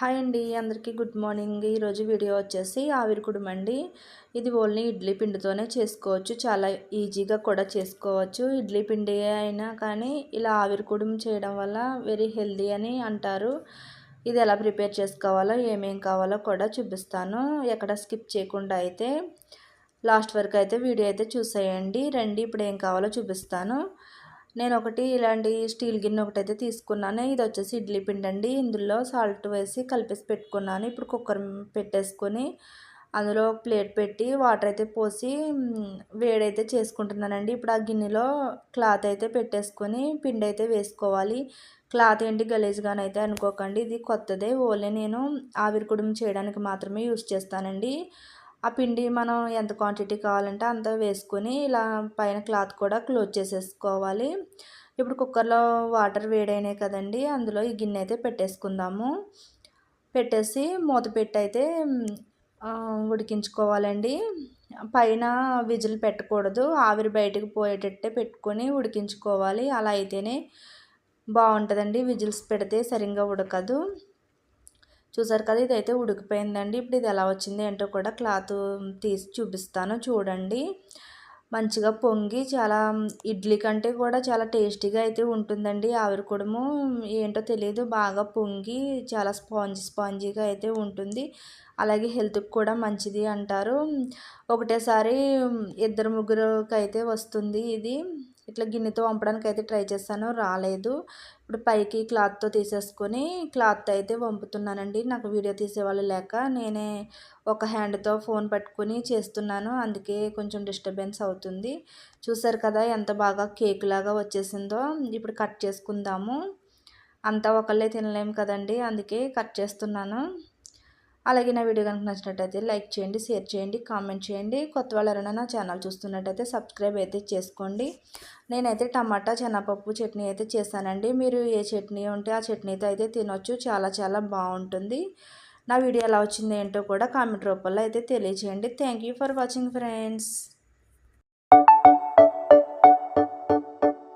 Hi అండి అందరికీ good morning. ఈరోజు వీడియో వచ్చేసి ఆవిరి కుడుమండి. ఇది ఓన్లీ ఇడ్లీ పిండితోనే చేసుకోవచ్చు. చాలా ఈజీగా కూడా చేసుకోవచ్చు. ఇడ్లీ పిండి అయినా కానీ ఇలా ఆవిరి కుడుము చేయడం వల్ల వెరీ హెల్దీ అని అంటారు. ఇది ఎలా ప్రిపేర్ చేసుకోవాలో ఏమేం కావాలో కూడా చూపిస్తాను. ఎక్కడ స్కిప్ చేయకుండా అయితే లాస్ట్ వరకు అయితే వీడియో అయితే చూసేయండి. రండి ఇప్పుడు ఏం కావాలో చూపిస్తాను. నేను ఒకటి ఇలాంటి స్టీల్ గిన్నె ఒకటి అయితే తీసుకున్నాను. ఇది వచ్చేసి ఇడ్లీ పిండి అండి ఇందులో సాల్ట్ వేసి కలిపేసి పెట్టుకున్నాను. ఇప్పుడు కుక్కర్ పెట్టేసుకొని అందులో ఒక ప్లేట్ పెట్టి వాటర్ అయితే పోసి వేడైతే చేసుకుంటున్నానండి. ఇప్పుడు ఆ గిన్నెలో క్లాత్ అయితే పెట్టేసుకొని పిండి అయితే వేసుకోవాలి. క్లాత్ ఏంటి గలీజ్గానైతే అనుకోకండి. ఇది కొత్తదే. ఓన్లీ నేను ఆవిరి కుడుము చేయడానికి మాత్రమే యూస్ చేస్తానండి. ఆ పిండి మనం ఎంత క్వాంటిటీ కావాలంటే అంత వేసుకొని ఇలా పైన క్లాత్ కూడా క్లోజ్ చేసేసుకోవాలి. ఇప్పుడు కుక్కర్లో వాటర్ వేడైనాయి కదండి అందులో ఈ గిన్నె అయితే పెట్టేసుకుందాము. పెట్టేసి మూత పెట్టి అయితే ఉడికించుకోవాలండి. పైన విజిల్ పెట్టకూడదు ఆవిరి బయటకు పోయేటట్టే పెట్టుకొని ఉడికించుకోవాలి. అలా అయితేనే బాగుంటుందండి విజిల్స్ పెడితే సరిగ్గా ఉడకదు. చూసారు కదా ఇదైతే ఉడికిపోయిందండి. ఇప్పుడు ఇది ఎలా వచ్చింది ఏంటో కూడా క్లాత్ తీసి చూపిస్తాను చూడండి. మంచిగా పొంగి చాలా ఇడ్లీ కంటే కూడా చాలా టేస్టీగా అయితే ఉంటుందండి. ఆవిరి కుడుము ఏంటో తెలియదు బాగా పొంగి చాలా స్పాంజ్ స్పాంజీగా అయితే ఉంటుంది. అలాగే హెల్త్కి కూడా మంచిది అంటారు. ఒకటేసారి ఇద్దరు ముగ్గురికి అయితే వస్తుంది ఇది. ఇట్లా గిన్నెతో వంపడానికి అయితే ట్రై చేశాను రాలేదు. ఇప్పుడు పైకి క్లాత్తో తీసేసుకొని క్లాత్ అయితే వంపుతున్నానండి. నాకు వీడియో తీసేవాళ్ళు లేక నేనే ఒక హ్యాండ్తో ఫోన్ పట్టుకుని చేస్తున్నాను. అందుకే కొంచెం డిస్టర్బెన్స్ అవుతుంది. చూసారు కదా ఎంత బాగా కేక్ లాగా వచ్చేసిందో. ఇప్పుడు కట్ చేసుకుందాము. అంతా ఒకళ్ళే తినలేము కదండి అందుకే కట్ చేస్తున్నాను. అలాగే నా వీడియో కనుక నచ్చినట్టయితే లైక్ చేయండి షేర్ చేయండి కామెంట్ చేయండి. కొత్త వాళ్ళు నా ఛానల్ చూస్తున్నట్టయితే సబ్స్క్రైబ్ అయితే చేసుకోండి. నేనైతే టమాటా శనగపప్పు చట్నీ అయితే చేశానండి. మీరు ఏ చట్నీ ఉంటే ఆ చట్నీతో అయితే తినొచ్చు. చాలా చాలా బాగుంటుంది. నా వీడియో ఎలా వచ్చింది ఏంటో కూడా కామెంట్ రూపంలో అయితే తెలియచేయండి. Thank for watching friends